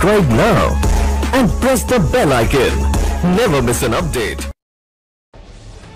Subscribe now and press the bell icon. Never miss an update.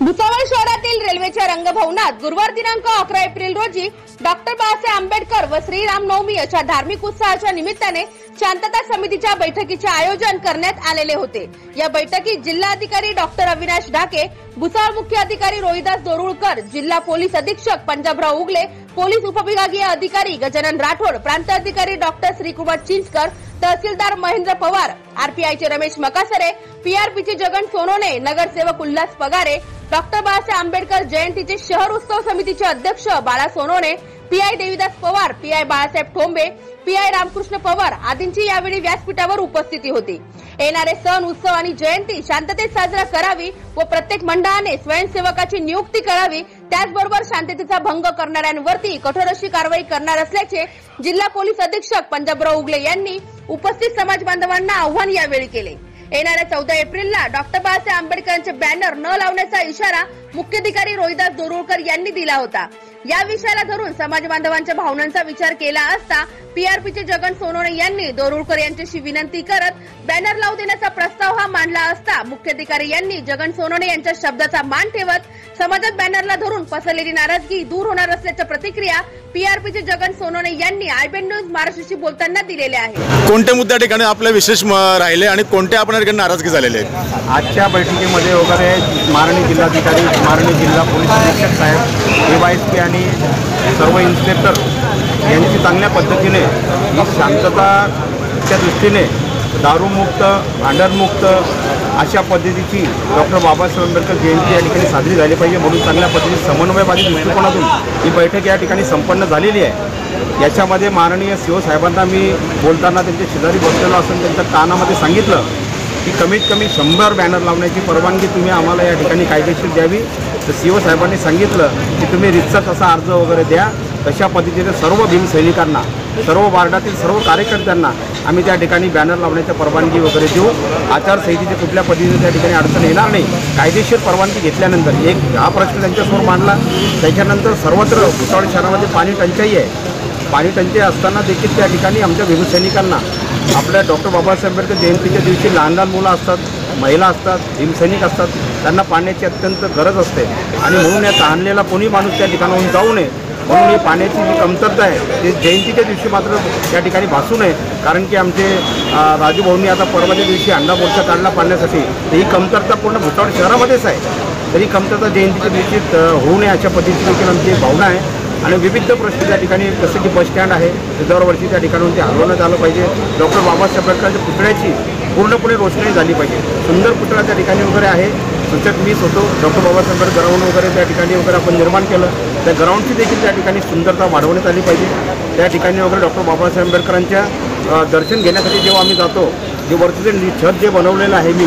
Bhusawal शहरातील रेल्वेच्या रंगभवनात गुरुवार दिनांक अकरा एप्रिल रोजी डॉक्टर बाबासाहेब आंबेडकर व श्रीराम नवमी अशा धार्मिक उत्साहाच्या निमित्ताने शांतता समितीच्या बैठकीचे आयोजन करण्यात आलेले होते. या बैठकीत जिल्हाधिकारी डॉक्टर अविनाश ढाके भुसाळ मुख्य अधिकारी रोहिदास दोरुळकर जिल्हा पोलीस अधीक्षक पंजाबराव उगले पोलीस उपविभागीय अधिकारी गजानन राठोड प्रांत अधिकारी डॉक्टर श्रीकुमार चिंचकर तहसीलदार महेंद्र पवार आरपीआयचे रमेश मकासरे पीआरपीचे जगन सोनोने नगरसेवक उल्हास पगारे डॉक्टर बाळासाहेब आंबेडकर जयंतीचे शहर उत्सव समितीचे अध्यक्ष Bala Sonone PI Devidas Pawar PI Balasaheb Thombe PI Ramkrishna Pawar आदींची यावेळी व्यासपीठावर उपस्थिती होती. येणारे सण उत्सव आणि जयंती शांततेत साजरा करावी व प्रत्येक मंडळाने स्वयंसेवकाची नियुक्ती करावी त्याचबरोबर शांततेचा भंग करणाऱ्यांवरती कठोर अशी कारवाई करणार असल्याचे जिल्हा पोलीस अधीक्षक पंजाबराव उगले यांनी उपस्थित समाज बांधवांना आव्हान यावेळी केले. येणाऱ्या चौदा एप्रिलला डॉक्टर बाबासाहेब आंबेडकरांचे बॅनर न लावण्याचा इशारा मुख्याधिकारी रोहिदास दोरुळकर यांनी दिला होता. या विषयाला धरून समाज बांधवांच्या भावनांचा विचार केला असता पीआरपीचे जगन सोनोने यांनी दोरुळकर यांच्याशी विनंती करत बॅनर लावू देण्याचा प्रस्ताव हा मांडला असता मुख्याधिकारी यांनी जगन सोनोने यांच्या शब्दाचा मान ठेवत समाजात बॅनरला धरून पसरलेली नाराजगी दूर होणार असल्याच्या प्रतिक्रिया पीआरपीचे जगन सोनोने यांनी आयबेन न्यूज महाराष्ट्राशी बोलताना दिलेल्या आहेत. कोणत्या मुद्द्या ठिकाणी आपले विशेष राहिले आणि कोणत्या आपण ठिकाणी नाराजगी झालेली आहे? आजच्या बैठकीमध्ये वगैरे मारणी जिल्हाधिकारी मारणी जिल्हा पोलीस अधीक्षक साहेब पी आणि सर्व इन्स्पेक्टर यांची चांगल्या पद्धतीने ही शांतताच्या दृष्टीने दारूमुक्त भांडणमुक्त अशा पद्धतीची डॉक्टर बाबासाहेब आंबेडकर जयंती या ठिकाणी साजरी झाली पाहिजे म्हणून चांगल्या पद्धतीने समन्वयवादी दृष्टिकोनातून ही बैठक या ठिकाणी संपन्न झालेली आहे. याच्यामध्ये माननीय शिवसाहेबांना साहेबांना मी बोलताना त्यांच्या शेजारी बसलेलो असून त्यांच्या कानामध्ये सांगितलं की कमीत कमी शंभर बॅनर लावण्याची परवानगी तुम्ही आम्हाला या ठिकाणी कायदेशीर द्यावी. तर सी ओ साहेबांनी सांगितलं की तुम्ही रितसर तसा अर्ज वगैरे द्या. तशा पद्धतीने सर्व भीमसैनिकांना सर्व वार्डातील सर्व कार्यकर्त्यांना आम्ही त्या ठिकाणी बॅनर लावण्याची परवानगी वगैरे देऊ. आचारसंहितेची कुठल्या पद्धतीने त्या ठिकाणी अडचण येणार नाही. कायदेशीर परवानगी घेतल्यानंतर एक हा प्रश्न त्यांच्यासमोर मांडला. त्याच्यानंतर सर्वत्र भुसावळ शहरामध्ये पाणी टंचाई आहे. पाणी टंचाई असताना देखील त्या ठिकाणी आमच्या भीमसैनिकांना आपल्या डॉक्टर बाबासाहेब आंबेडकर जयंतीच्या दिवशी लहान लहान मुलं असतात महिला असतात भीमसैनिक असतात त्यांना पाण्याची अत्यंत गरज असते. आणि म्हणून या तहानलेला कोणी माणूस त्या ठिकाणाहून जाऊ नये म्हणून ही पाण्याची जी कमतरता आहे ते जयंतीच्या दिवशी मात्र त्या ठिकाणी भासू नये. कारण की आमचे राजूभाऊंनी आता परवाच्या दिवशी अंडा मोर्चा काढला पाण्यासाठी तर ही कमतरता पूर्ण भुसावळ शहरामध्येच आहे. तरी कमतरता जयंतीच्या दिवशी होऊ नये अशा पद्धतीची देखील आमची भावना आहे. आणि विविध प्रश्न त्या ठिकाणी जसं की बसस्टँड आहे ते त्या ठिकाणून ते हलवण्यात आलं पाहिजे. डॉक्टर बाबासाहेब आंबेडकरांच्या पुतळ्याची पूर्णपणे रोषणाई झाली पाहिजे. सुंदर पुतळा त्या ठिकाणी वगैरे आहे. सूचक मीच होतो. डॉक्टर बाबासाहेब आंबेडकर ग्राउंड वगैरे त्या ठिकाणी वगैरे आपण निर्माण केलं. त्या ग्राउंडची देखील त्या ठिकाणी सुंदरता वाढवण्यात आली पाहिजे. त्या ठिकाणी वगैरे डॉक्टर बाबासाहेब आंबेडकरांच्या दर्शन घेण्यासाठी जेव्हा आम्ही जातो जे वरती जे छत जे बनवलेलं आहे मी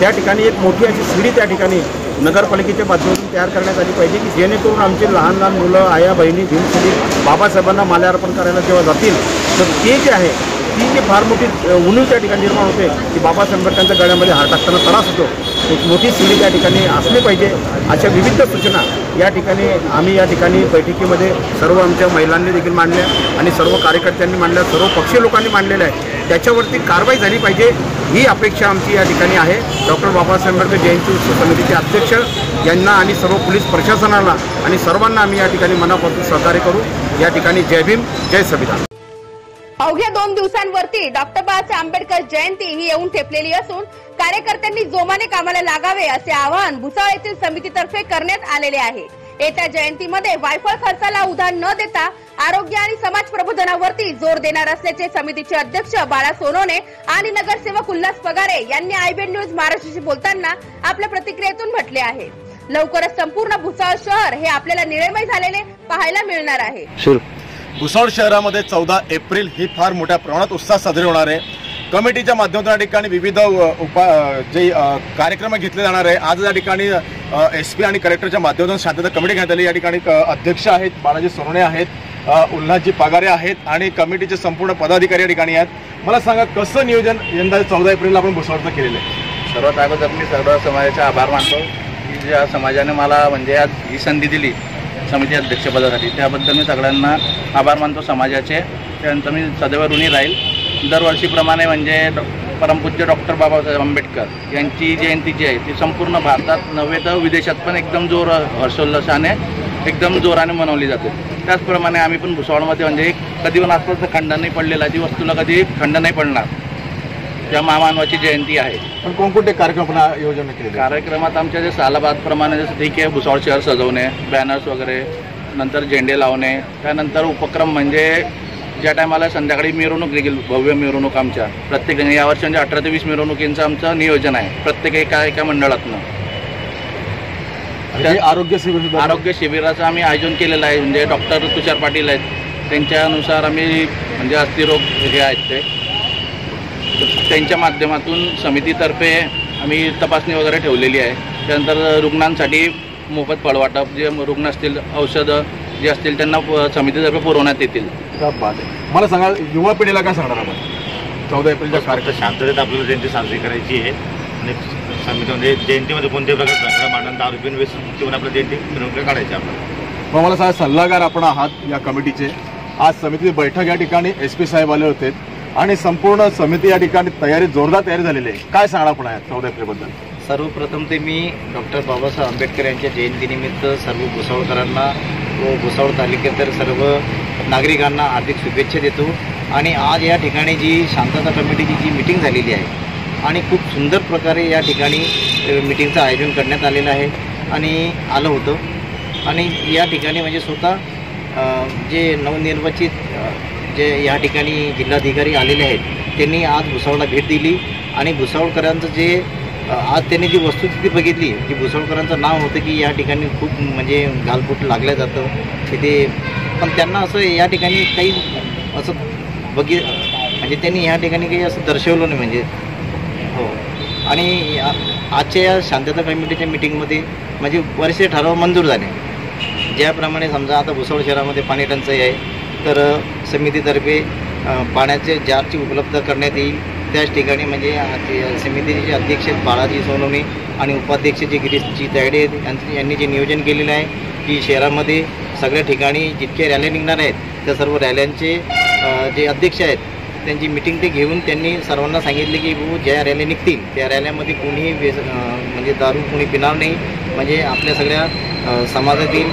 त्या ठिकाणी एक मोठी अशी शिडी त्या ठिकाणी नगरपालिकेच्या माध्यमातून तयार करण्यात आली पाहिजे की जेणेकरून आमची लहान लहान मुलं आया बहिणी भीमसुली बाबासाहेबांना माल्यार्पण करायला जेव्हा जातील तर ते जे आहे ती जी फार मोठी उणीव त्या ठिकाणी निर्माण होते की बाबासाहेब आंबेडकरांच्या गळ्यामध्ये हार टाकताना त्रास होतो. एक मोठी शिडी त्या ठिकाणी असली पाहिजे. अशा विविध सूचना या ठिकाणी आम्ही या ठिकाणी बैठकीमध्ये सर्व आमच्या महिलांनी देखील मांडल्या आणि सर्व कार्यकर्त्यांनी मांडल्या सर्व पक्षीय लोकांनी मांडलेल्या आहे त्याच्यावरती कारवाई झाली पाहिजे ही अपेक्षा आमची या ठिकाणी आहे. डॉक्टर बाबासाहेब आंबेडकर जयंती उत्सव समितीचे अध्यक्ष यांना आणि सर्व पोलीस प्रशासनाला आणि सर्वांना आम्ही या ठिकाणी मनापासून सहकार्य करू. या ठिकाणी जय भीम जय संविधान. अवघ्या दोन दिवसांवरती डॉक्टर बाबासाहेब आंबेडकर जयंती ही येऊन ठेपलेली असून कार्यकर्त्यांनी जोमाने कामाला लागावे असे आवाहन भुसावळ येथील समितीतर्फे करण्यात आलेले आहे. येत्या जयंतीमध्ये वायफळ खर्चाला उधाण न देता आरोग्य आणि समाज प्रबोधनावरती जोर देणार असल्याचे समितीचे अध्यक्ष बाळा सोनोने आणि नगरसेवक उल्हास पगारे यांनी आयबीएन न्यूज महाराष्ट्राशी बोलताना आपल्या प्रतिक्रियेतून म्हटले आहे. लवकरच संपूर्ण भुसावळ शहर हे आपल्याला निळेमय झालेले पाहायला मिळणार आहे. भुसावळ शहरामध्ये चौदा एप्रिल ही फार मोठ्या प्रमाणात उत्साह साजरी होणार आहे. कमिटीच्या माध्यमातून या ठिकाणी विविध उपा जे कार्यक्रम घेतले जाणार आहे. आज या ठिकाणी एस पी आणि कलेक्टरच्या माध्यमातून शांतता कमिटी घेण्यात आली. या ठिकाणी अध्यक्ष आहेत बालाजी सोनवणे आहेत उल्हासजी पगारे आहेत आणि कमिटीचे संपूर्ण पदाधिकारी या ठिकाणी आहेत. मला सांगा कसं नियोजन यंदा चौदा एप्रिलला आपण भुसावळचं केलेलं आहे? सर्वात अगोदर मी सर्व समाजाचे आभार मानतो की ज्या समाजाने मला म्हणजे आज ही संधी दिली समिती अध्यक्षपदासाठी त्याबद्दल मी सगळ्यांना आभार मानतो समाजाचे. त्यानंतर मी सदैव ऋणी राहील. दरवर्षीप्रमाणे म्हणजे डॉ परमपूज्य डॉक्टर बाबासाहेब आंबेडकर यांची जयंती जी आहे ती संपूर्ण भारतात नव्हे तर विदेशात पण एकदम जोर हर्षोल्लासाने एकदम जोराने मनवली जाते. त्याचप्रमाणे आम्ही पण भुसावळमध्ये म्हणजे कधी पण आजपर्यंत खंड नाही पडलेला ती वस्तूला कधी खंड नाही पडणार. त्या महामानवाची जयंती आहे. पण कोणकोणते कार्यक्रम केलेले आहेत? कार्यक्रमात आमच्या जे सालाबादप्रमाणे जसं ठीक आहे भुसावळ शहर सजवणे बॅनर्स वगैरे नंतर झेंडे लावणे त्यानंतर उपक्रम म्हणजे ज्या टायमाला संध्याकाळी मिरवणूक देखील भव्य मिरवणूक आमच्या प्रत्येक यावर्षी म्हणजे अठरा ते वीस मिरवणुकींचं आमचं नियोजन आहे. प्रत्येक एका एका मंडळातनं. आरोग्य शिबिर आरोग्य शिबिराचं आम्ही आयोजन केलेलं आहे. म्हणजे डॉक्टर तुषार पाटील आहेत. त्यांच्यानुसार आम्ही म्हणजे अस्थिरोग हे आहेत ते. त्यांच्या माध्यमातून समितीतर्फे आम्ही तपासणी वगैरे ठेवलेली आहे. त्यानंतर रुग्णांसाठी मोफत फळवाटप जे रुग्ण असतील औषधं जे असतील त्यांना समितीतर्फे पुरवण्यात येतील. आहे. मला सांगा युवा पिढीला काय सांगणार आपण? चौदा एप्रिलच्या कार्यक्रम कार्यक्रम शांततेत आपल्याला जयंती साजरी करायची आहे. आणि समितीमध्ये जयंतीमध्ये कोणत्याही प्रकारचा झगडा मांडण दारू पिऊन मुक्तीवर आपल्या जयंती मिरवणूक काढायची आपल्याला मग मला सांगा सल्लागार आपण आहात या कमिटीचे. आज समितीची बैठक या ठिकाणी एस पी साहेब आले होते. आणि संपूर्ण समिती या ठिकाणी तयारी जोरदार तयारी झालेली आहे. काय सांगणार आपण या चौदा एप्रिलबद्दल? सर्वप्रथम ते मी डॉक्टर बाबासाहेब आंबेडकर यांच्या जयंतीनिमित्त सर्व भुसावळकरांना व भुसावळ तालुक्यातील सर्व नागरिकांना हार्दिक शुभेच्छा देतो. आणि आज या ठिकाणी जी शांतता कमिटीची जी मिटिंग झालेली आहे आणि खूप सुंदर प्रकारे या ठिकाणी मिटिंगचं आयोजन करण्यात आलेलं आहे आणि आलं होतं. आणि या ठिकाणी म्हणजे स्वतः जे नवनिर्वाचित जे या ठिकाणी जिल्हाधिकारी आलेले आहेत त्यांनी आज भुसावळला भेट दिली. आणि भुसावळकरांचं जे आज त्यांनी जी वस्तुस्थिती बघितली की भुसळकरांचं नाव होतं की या ठिकाणी खूप म्हणजे गालबोट लागलं जातं तिथे पण त्यांना असं या ठिकाणी काही असं बघि म्हणजे त्यांनी या ठिकाणी काही असं दर्शवलं नाही म्हणजे. हो. आणि या- आजच्या या शांतता कमिटीच्या मिटिंगमध्ये म्हणजे बरेचसे ठराव मंजूर झाले. ज्याप्रमाणे समजा आता भुसळ शहरामध्ये पाणी टंचाई आहे तर समितीतर्फे पाण्याचे जारची उपलब्ध करण्यात येईल. त्याच ठिकाणी म्हणजे ते समितीचे जे अध्यक्ष आहेत बाळाजी सोनवणे आणि उपाध्यक्ष जे गिरीशजी तायडे आहेत यांनी जे नियोजन केलेलं आहे की शहरामध्ये सगळ्या ठिकाणी जितक्या रॅल्या निघणार आहेत त्या सर्व रॅल्यांचे जे अध्यक्ष आहेत त्यांची मिटिंग ते घेऊन त्यांनी सर्वांना सांगितले की भाऊ ज्या रॅली निघतील त्या रॅल्यामध्ये कोणीही व्यस म्हणजे दारू कोणी पिणार नाही. म्हणजे आपल्या सगळ्या समाजातील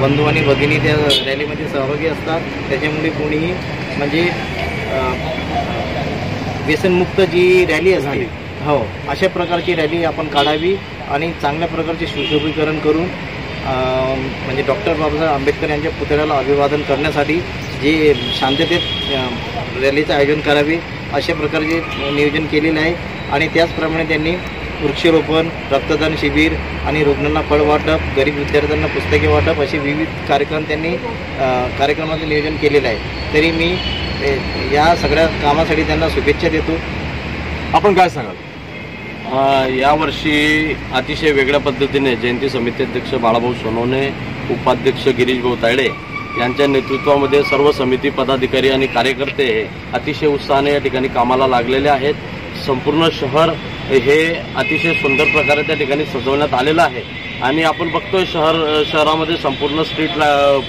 बंधू आणि भगिनी त्या रॅलीमध्ये सहभागी असतात. त्याच्यामुळे कोणीही म्हणजे व्यसनमुक्त जी रॅली असते हो अशा प्रकारची रॅली आपण काढावी आणि चांगल्या प्रकारचे सुशोभीकरण करून म्हणजे डॉक्टर बाबासाहेब आंबेडकर यांच्या पुतळ्याला अभिवादन करण्यासाठी जे शांततेत रॅलीचं आयोजन करावे अशा प्रकारचे नियोजन केलेलं आहे. आणि त्याचप्रमाणे त्यांनी वृक्षारोपण रक्तदान शिबिर आणि रुग्णांना फळ वाटप गरीब विद्यार्थ्यांना पुस्तके वाटप असे विविध कार्यक्रम त्यांनी कार्यक्रमाचं नियोजन केलेलं आहे. तरी मी या सगळ्या कामासाठी त्यांना शुभेच्छा देतो. आपण काय सांगाल? यावर्षी अतिशय वेगळ्या पद्धतीने जयंती समिती अध्यक्ष बाळाभाऊ सोनवणे उपाध्यक्ष गिरीश भाऊ तायडे यांच्या नेतृत्वामध्ये सर्व समिती पदाधिकारी आणि कार्यकर्ते हे अतिशय उत्साहाने या ठिकाणी कामाला लागलेले आहेत. संपूर्ण शहर हे अतिशय सुंदर प्रकारे त्या ठिकाणी सजवण्यात आलेलं आहे. आणि आपण बघतोय शहर शहरामध्ये संपूर्ण स्ट्रीट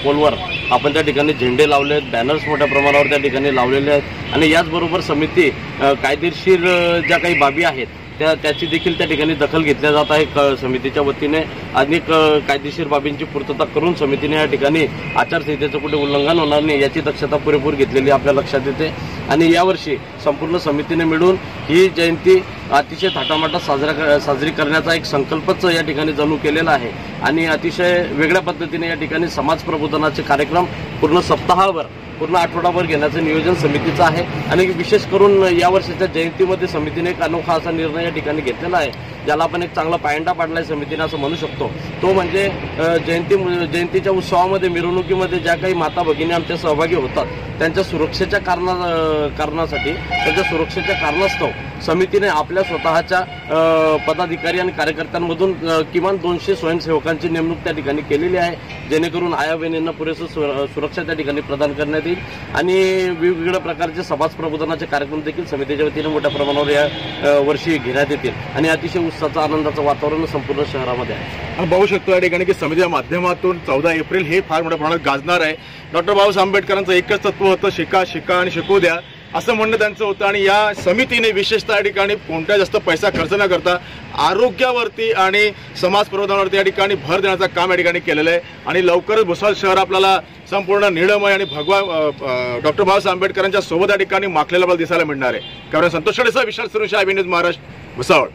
पोलवर आपण त्या ठिकाणी झेंडे लावले आहेत बॅनर्स मोठ्या प्रमाणावर त्या ठिकाणी लावलेले आहेत. आणि याचबरोबर समिती कायदेशीर ज्या काही बाबी आहेत त्या त्याची देखील त्या ठिकाणी दखल घेतल्या जात आहे. क- समितीच्या वतीने अनेक कायदेशीर बाबींची पूर्तता करून समितीने या ठिकाणी आचारसंहितेचं कुठे उल्लंघन होणार नाही याची दक्षता पुरेपूर घेतलेली आपल्या लक्षात येते. आणि यावर्षी संपूर्ण समितीने मिळून ही जयंती अतिशय थाटामाटात साजरा क- साजरी करण्याचा एक संकल्पच या ठिकाणी जणू केलेला आहे. आणि अतिशय वेगळ्या पद्धतीने या ठिकाणी समाज प्रबोधनाचे कार्यक्रम पूर्ण सप्ताहावर पूर्ण आठवडाभर घेण्याचं नियोजन समितीचं आहे. आणि विशेष करून या वर्षाच्या जयंतीमध्ये समितीने एक अनोखा असा निर्णय या ठिकाणी घेतलेला आहे ज्याला आपण एक चांगला पायंडा पाडलाय समितीने असं म्हणू शकतो. तो म्हणजे जयंती जयंतीच्या उत्सवामध्ये मिरवणुकीमध्ये ज्या काही माता भगिनी आमच्या सहभागी होतात त्यांच्या सुरक्षेच्या कारणा कारणासाठी त्यांच्या सुरक्षेच्या कारणास्तव समितीने आपल्या स्वतःच्या पदाधिकारी आणि कार्यकर्त्यांमधून किमान दोनशे स्वयंसेवकांची नेमणूक त्या ठिकाणी केलेली आहे. जेणेकरून आया पुरेसं सुरक्षा त्या ठिकाणी प्रदान करण्यात येईल. आणि वेगवेगळ्या प्रकारचे समाज प्रबोधनाचे कार्यक्रम देखील समितीच्या वतीने मोठ्या प्रमाणावर या वर्षी घेण्यात येतील. आणि अतिशय उत्साहाचं आनंदाचं वातावरण संपूर्ण शहरामध्ये आहे. आपण बघू शकतो या ठिकाणी की समितीच्या माध्यमातून चौदा एप्रिल हे फार मोठ्या प्रमाणात गाजणार आहे. डॉक्टर बाबासाहेब आंबेडकरांचं एकच तत्व होतं शिका शिका आणि शिकू द्या. असं म्हणणं त्यांचं होतं. आणि या समितीने विशेषतः या ठिकाणी कोणत्या जास्त पैसा खर्च न करता आरोग्यावरती आणि समाज प्रबोधनावरती या ठिकाणी भर देण्याचं काम या ठिकाणी केलेलं आहे. आणि लवकरच भुसावळ शहर आपल्याला संपूर्ण निळमय आणि भगवा डॉक्टर बाबासाहेब आंबेडकरांच्या सोबत या ठिकाणी माखलेला आपल्याला दिसायला मिळणार आहे. कारण संतोष विशाल सुरुषा न्यूज महाराष्ट्र भुसावळ.